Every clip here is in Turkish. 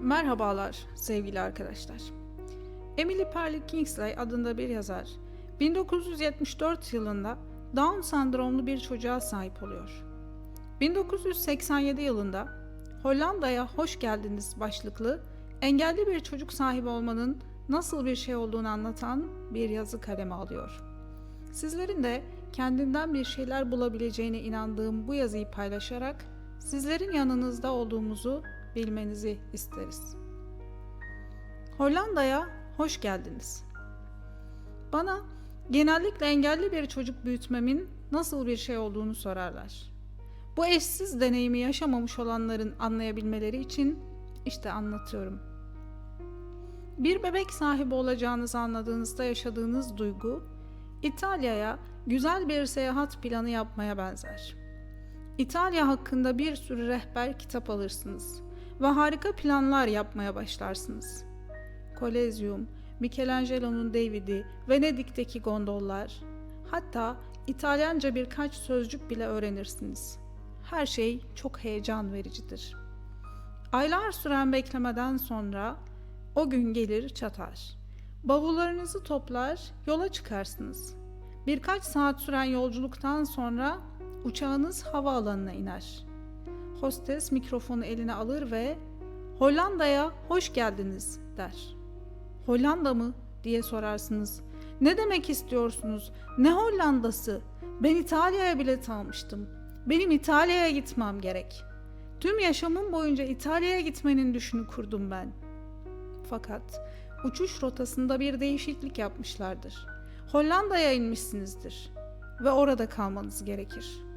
Merhabalar sevgili arkadaşlar. Emily Perry Kingsley adında bir yazar 1974 yılında Down sendromlu bir çocuğa sahip oluyor. 1987 yılında Hollanda'ya hoş geldiniz başlıklı engelli bir çocuk sahibi olmanın nasıl bir şey olduğunu anlatan bir yazı kaleme alıyor. Sizlerin de kendinden bir şeyler bulabileceğine inandığım bu yazıyı paylaşarak sizlerin yanınızda olduğumuzu bilmenizi isteriz. Hollanda'ya hoş geldiniz. Bana genellikle engelli bir çocuk büyütmemin nasıl bir şey olduğunu sorarlar. Bu eşsiz deneyimi yaşamamış olanların anlayabilmeleri için işte anlatıyorum. Bir bebek sahibi olacağınızı anladığınızda yaşadığınız duygu, İtalya'ya güzel bir seyahat planı yapmaya benzer. İtalya hakkında bir sürü rehber kitap alırsınız ve harika planlar yapmaya başlarsınız. Kolezyum, Michelangelo'nun David'i, Venedik'teki gondollar, hatta İtalyanca birkaç sözcük bile öğrenirsiniz. Her şey çok heyecan vericidir. Aylar süren beklemeden sonra o gün gelir çatar. Bavullarınızı toplar, yola çıkarsınız. Birkaç saat süren yolculuktan sonra uçağınız havaalanına iner. Hostes mikrofonu eline alır ve Hollanda'ya hoş geldiniz der. Hollanda mı diye sorarsınız. Ne demek istiyorsunuz? Ne Hollanda'sı? Ben İtalya'ya bilet almıştım. Benim İtalya'ya gitmem gerek. Tüm yaşamım boyunca İtalya'ya gitmenin düşünü kurdum ben. Fakat uçuş rotasında bir değişiklik yapmışlardır. Hollanda'ya inmişsinizdir ve orada kalmanız gerekir.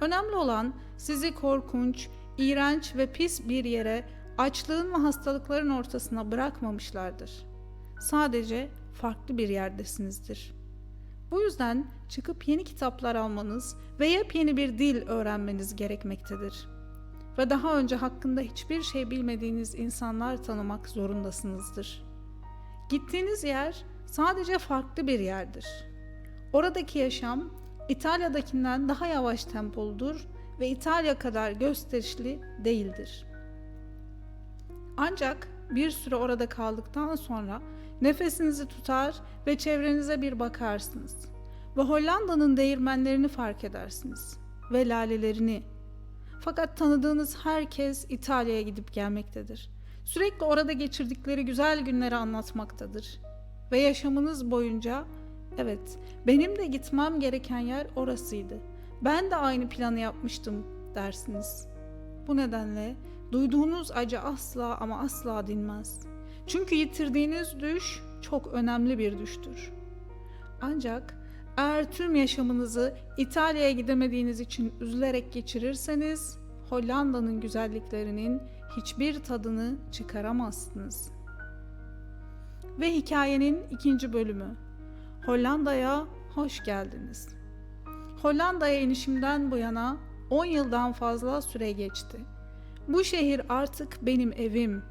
Önemli olan sizi korkunç, iğrenç ve pis bir yere açlığın ve hastalıkların ortasına bırakmamışlardır. Sadece farklı bir yerdesinizdir. Bu yüzden çıkıp yeni kitaplar almanız ve yepyeni bir dil öğrenmeniz gerekmektedir. Ve daha önce hakkında hiçbir şey bilmediğiniz insanlar tanımak zorundasınızdır. Gittiğiniz yer sadece farklı bir yerdir. Oradaki yaşam İtalya'dakinden daha yavaş tempoludur ve İtalya kadar gösterişli değildir. Ancak bir süre orada kaldıktan sonra nefesinizi tutar ve çevrenize bir bakarsınız ve Hollanda'nın değirmenlerini fark edersiniz ve lalelerini. Fakat tanıdığınız herkes İtalya'ya gidip gelmektedir. Sürekli orada geçirdikleri güzel günleri anlatmaktadır ve yaşamınız boyunca evet benim de gitmem gereken yer orasıydı. Ben de aynı planı yapmıştım dersiniz. Bu nedenle duyduğunuz acı asla ama asla dinmez. Çünkü yitirdiğiniz düş çok önemli bir düştür. Ancak eğer tüm yaşamınızı İtalya'ya gidemediğiniz için üzülerek geçirirseniz Hollanda'nın güzelliklerinin hiçbir tadını çıkaramazsınız. Ve hikayenin ikinci bölümü. Hollanda'ya hoş geldiniz. Hollanda'ya inişimden bu yana 10 yıldan fazla süre geçti. Bu şehir artık benim evim.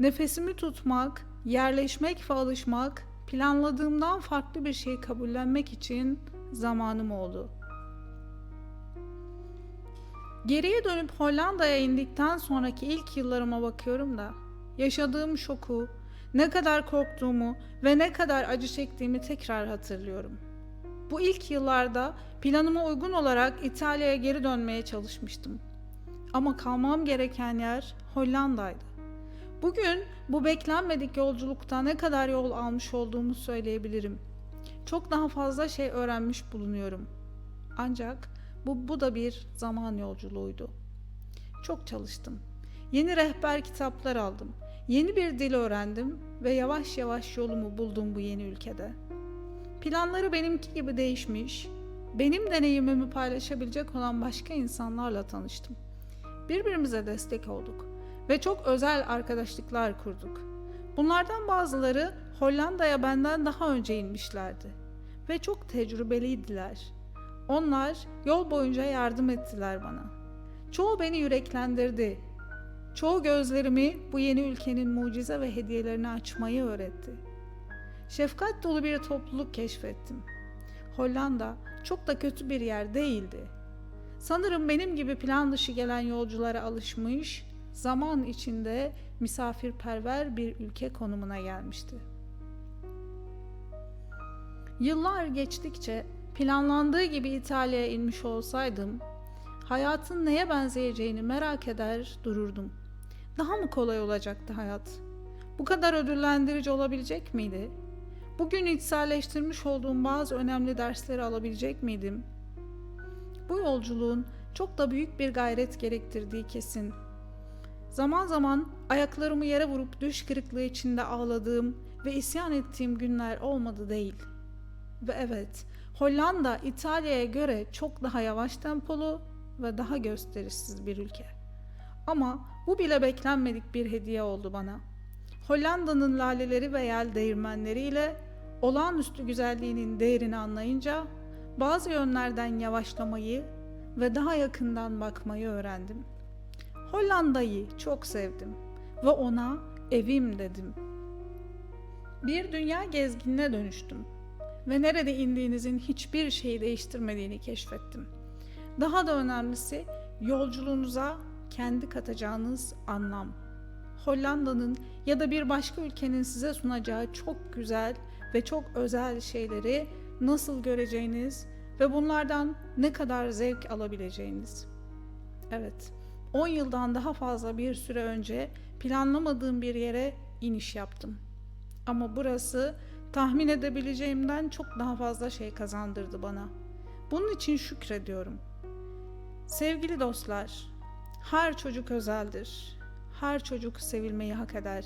Nefesimi tutmak, yerleşmek ve alışmak, planladığımdan farklı bir şey kabullenmek için zamanım oldu. Geriye dönüp Hollanda'ya indikten sonraki ilk yıllarıma bakıyorum da yaşadığım şoku, ne kadar korktuğumu ve ne kadar acı çektiğimi tekrar hatırlıyorum. Bu ilk yıllarda planıma uygun olarak İtalya'ya geri dönmeye çalışmıştım. Ama kalmam gereken yer Hollanda'ydı. Bugün bu beklenmedik yolculukta ne kadar yol almış olduğumu söyleyebilirim. Çok daha fazla şey öğrenmiş bulunuyorum. Ancak bu, bu da bir zaman yolculuğuydu. Çok çalıştım. Yeni rehber kitaplar aldım. Yeni bir dil öğrendim ve yavaş yavaş yolumu buldum bu yeni ülkede. Planları benimki gibi değişmiş, benim deneyimimi paylaşabilecek olan başka insanlarla tanıştım. Birbirimize destek olduk ve çok özel arkadaşlıklar kurduk. Bunlardan bazıları Hollanda'ya benden daha önce inmişlerdi ve çok tecrübeliydiler. Onlar yol boyunca yardım ettiler bana. Çoğu beni yüreklendirdi. Çoğu gözlerimi bu yeni ülkenin mucize ve hediyelerini açmayı öğretti. Şefkat dolu bir topluluk keşfettim. Hollanda çok da kötü bir yer değildi. Sanırım benim gibi plan dışı gelen yolculara alışmış, zaman içinde misafirperver bir ülke konumuna gelmişti. Yıllar geçtikçe planlandığı gibi İtalya'ya inmiş olsaydım, hayatın neye benzeyeceğini merak eder dururdum. Daha mı kolay olacaktı hayat? Bu kadar ödüllendirici olabilecek miydi? Bugün içselleştirmiş olduğum bazı önemli dersleri alabilecek miydim? Bu yolculuğun çok da büyük bir gayret gerektirdiği kesin. Zaman zaman ayaklarımı yere vurup düş kırıklığı içinde ağladığım ve isyan ettiğim günler olmadı değil. Ve evet, Hollanda İtalya'ya göre çok daha yavaş tempolu ve daha gösterişsiz bir ülke. Ama bu bile beklenmedik bir hediye oldu bana. Hollanda'nın laleleri ve yel değirmenleriyle olağanüstü güzelliğinin değerini anlayınca bazı yönlerden yavaşlamayı ve daha yakından bakmayı öğrendim. Hollanda'yı çok sevdim ve ona evim dedim. Bir dünya gezginine dönüştüm ve nerede indiğinizin hiçbir şeyi değiştirmediğini keşfettim. Daha da önemlisi yolculuğunuza kendi katacağınız anlam. Hollanda'nın ya da bir başka ülkenin size sunacağı çok güzel ve çok özel şeyleri nasıl göreceğiniz ve bunlardan ne kadar zevk alabileceğiniz. Evet, 10 yıldan daha fazla bir süre önce planlamadığım bir yere iniş yaptım. Ama burası tahmin edebileceğimden çok daha fazla şey kazandırdı bana. Bunun için şükrediyorum. Sevgili dostlar, her çocuk özeldir. Her çocuk sevilmeyi hak eder.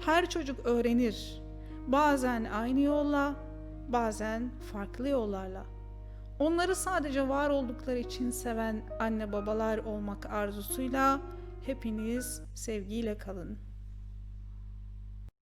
Her çocuk öğrenir. Bazen aynı yolla, bazen farklı yollarla. Onları sadece var oldukları için seven anne babalar olmak arzusuyla hepiniz sevgiyle kalın.